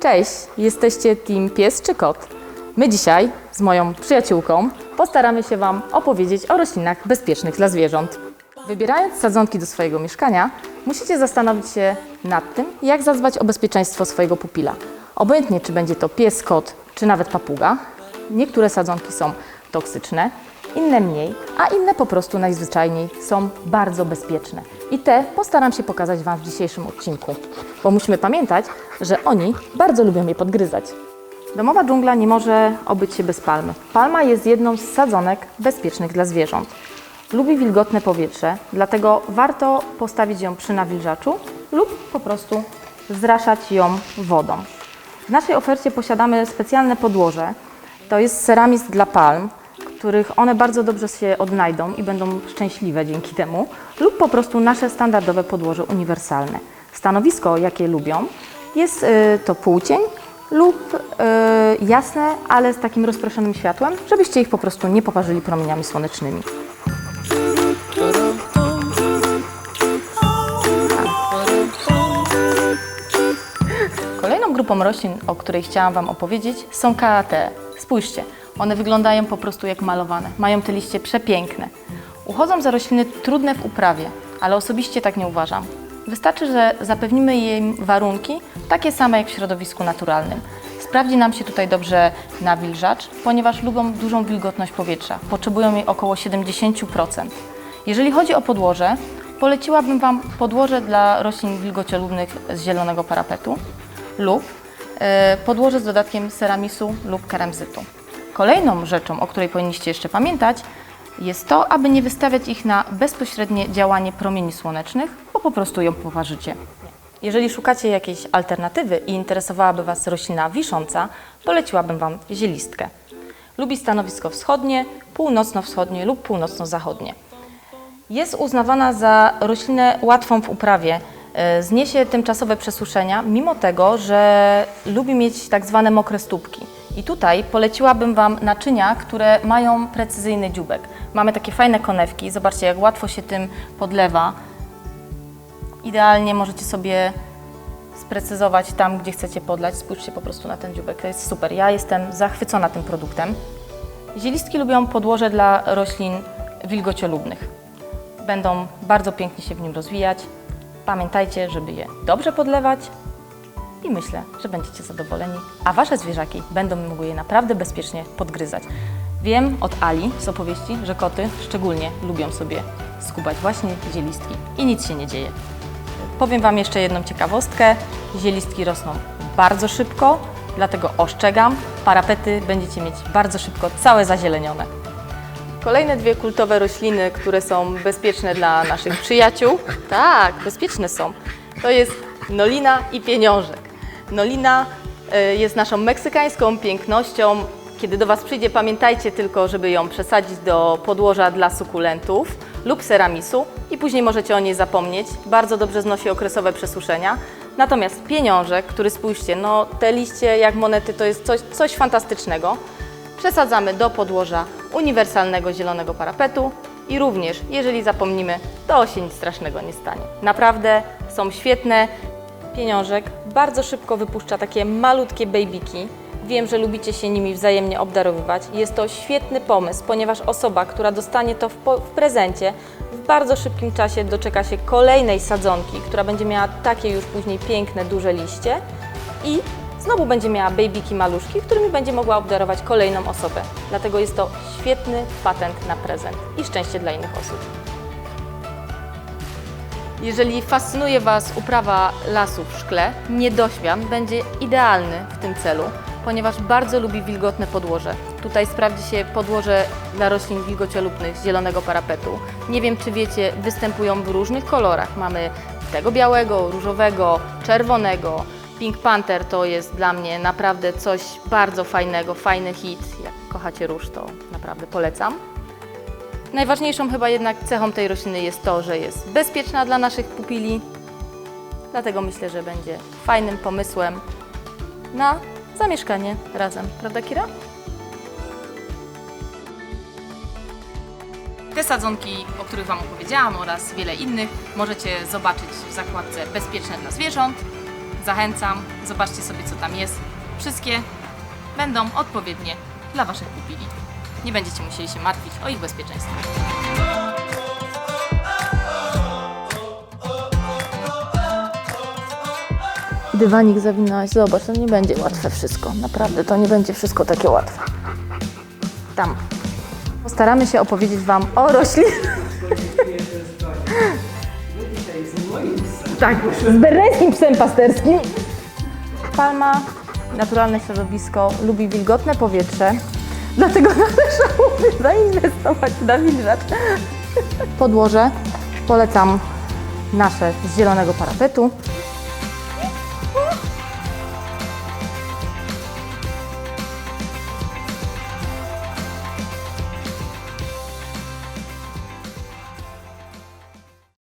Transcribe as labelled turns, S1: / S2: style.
S1: Cześć, jesteście Team Pies czy Kot? My dzisiaj z moją przyjaciółką postaramy się Wam opowiedzieć o roślinach bezpiecznych dla zwierząt. Wybierając sadzonki do swojego mieszkania, musicie zastanowić się nad tym, jak zadbać o bezpieczeństwo swojego pupila. Obojętnie, czy będzie to pies, kot, czy nawet papuga. Niektóre sadzonki są toksyczne, inne mniej, a inne po prostu najzwyczajniej są bardzo bezpieczne. I te postaram się pokazać Wam w dzisiejszym odcinku, bo musimy pamiętać, że oni bardzo lubią je podgryzać. Domowa dżungla nie może obyć się bez palmy. Palma jest jedną z sadzonek bezpiecznych dla zwierząt. Lubi wilgotne powietrze, dlatego warto postawić ją przy nawilżaczu lub po prostu zraszać ją wodą. W naszej ofercie posiadamy specjalne podłoże. To jest ceramist dla palm, których one bardzo dobrze się odnajdą i będą szczęśliwe dzięki temu, lub po prostu nasze standardowe podłoże uniwersalne. Stanowisko, jakie lubią, jest y, to półcień lub y, jasne, ale z takim rozproszonym światłem, żebyście ich po prostu nie poparzyli promieniami słonecznymi. Grupą roślin, o której chciałam Wam opowiedzieć, są karatee. Spójrzcie, one wyglądają po prostu jak malowane. Mają te liście przepiękne. Uchodzą za rośliny trudne w uprawie, ale osobiście tak nie uważam. Wystarczy, że zapewnimy im warunki takie same jak w środowisku naturalnym. Sprawdzi nam się tutaj dobrze nawilżacz, ponieważ lubią dużą wilgotność powietrza. Potrzebują jej około 70%. Jeżeli chodzi o podłoże, poleciłabym Wam podłoże dla roślin wilgociolubnych z zielonego parapetu lub e, podłoże z dodatkiem ceramisu lub keramzytu. Kolejną rzeczą, o której powinniście jeszcze pamiętać, jest to, aby nie wystawiać ich na bezpośrednie działanie promieni słonecznych, bo po prostu ją poparzycie. Jeżeli szukacie jakiejś alternatywy i interesowałaby Was roślina wisząca, poleciłabym Wam zielistkę. Lubi stanowisko wschodnie, północno-wschodnie lub północno-zachodnie. Jest uznawana za roślinę łatwą w uprawie. E, Zniesie tymczasowe przesuszenia, mimo tego, że lubi mieć tak zwane mokre stópki. I tutaj poleciłabym Wam naczynia, które mają precyzyjny dziubek. Mamy takie fajne konewki, zobaczcie jak łatwo się tym podlewa. Idealnie możecie sobie sprecyzować tam, gdzie chcecie podlać. Spójrzcie po prostu na ten dziubek, to jest super. Ja jestem zachwycona tym produktem. Zielistki lubią podłoże dla roślin wilgociolubnych będą bardzo pięknie się w nim rozwijać. Pamiętajcie, żeby je dobrze podlewać i myślę, że będziecie zadowoleni, a Wasze zwierzaki będą mogły je naprawdę bezpiecznie podgryzać. Wiem od Ali z opowieści, że koty szczególnie lubią sobie skubać właśnie zielistki i nic się nie dzieje. Powiem Wam jeszcze jedną ciekawostkę. Zielistki rosną bardzo szybko, dlatego ostrzegam, parapety będziecie mieć bardzo szybko całe zazielenione. Kolejne dwie kultowe rośliny, które są bezpieczne dla naszych przyjaciół. Tak, bezpieczne są. To jest nolina i pieniążek. Nolina y, jest naszą meksykańską pięknością. Kiedy do Was przyjdzie, pamiętajcie tylko, żeby ją przesadzić do podłoża dla sukulentów lub ceramisu i później możecie o niej zapomnieć. Bardzo dobrze znosi okresowe przesuszenia. Natomiast pieniążek, który spójrzcie, no te liście jak monety to jest coś, coś fantastycznego. Przesadzamy do podłoża uniwersalnego zielonego parapetu i również, jeżeli zapomnimy, to się nic strasznego nie stanie. Naprawdę są świetne. Pieniążek bardzo szybko wypuszcza takie malutkie babyki. Wiem, że lubicie się nimi wzajemnie obdarowywać. Jest to świetny pomysł, ponieważ osoba, która dostanie to w, w prezencie, w bardzo szybkim czasie doczeka się kolejnej sadzonki, która będzie miała takie już później piękne, duże liście i znowu będzie miała babyki maluszki, którymi będzie mogła obdarować kolejną osobę. Dlatego jest to świetny patent na prezent i szczęście dla innych osób. Jeżeli fascynuje Was uprawa lasu w szkle, niedoświan będzie idealny w tym celu, ponieważ bardzo lubi wilgotne podłoże. Tutaj sprawdzi się podłoże dla roślin wilgociolubnych z zielonego parapetu. Nie wiem, czy wiecie, występują w różnych kolorach. Mamy tego białego, różowego, czerwonego. Pink Panther to jest dla mnie naprawdę coś bardzo fajnego, fajny hit. Jak kochacie róż, to naprawdę polecam. Najważniejszą chyba jednak cechą tej rośliny jest to, że jest bezpieczna dla naszych pupili Dlatego myślę, że będzie fajnym pomysłem na zamieszkanie razem. Prawda, Kira? Te sadzonki, o których Wam opowiedziałam oraz wiele innych możecie zobaczyć w zakładce Bezpieczne dla zwierząt. Zachęcam, zobaczcie sobie co tam jest. Wszystkie będą odpowiednie dla Waszych pupili. Nie będziecie musieli się martwić o ich bezpieczeństwo. Dywanik zawinąłeś, zobacz, to nie będzie łatwe wszystko. Naprawdę, to nie będzie wszystko takie łatwe. Tam. Postaramy się opowiedzieć Wam o roślinach. Tak, z berneńskim psem pasterskim. Palma, naturalne środowisko, lubi wilgotne powietrze, dlatego należałoby zainwestować w nawilżacz. Podłoże polecam nasze z zielonego parapetu.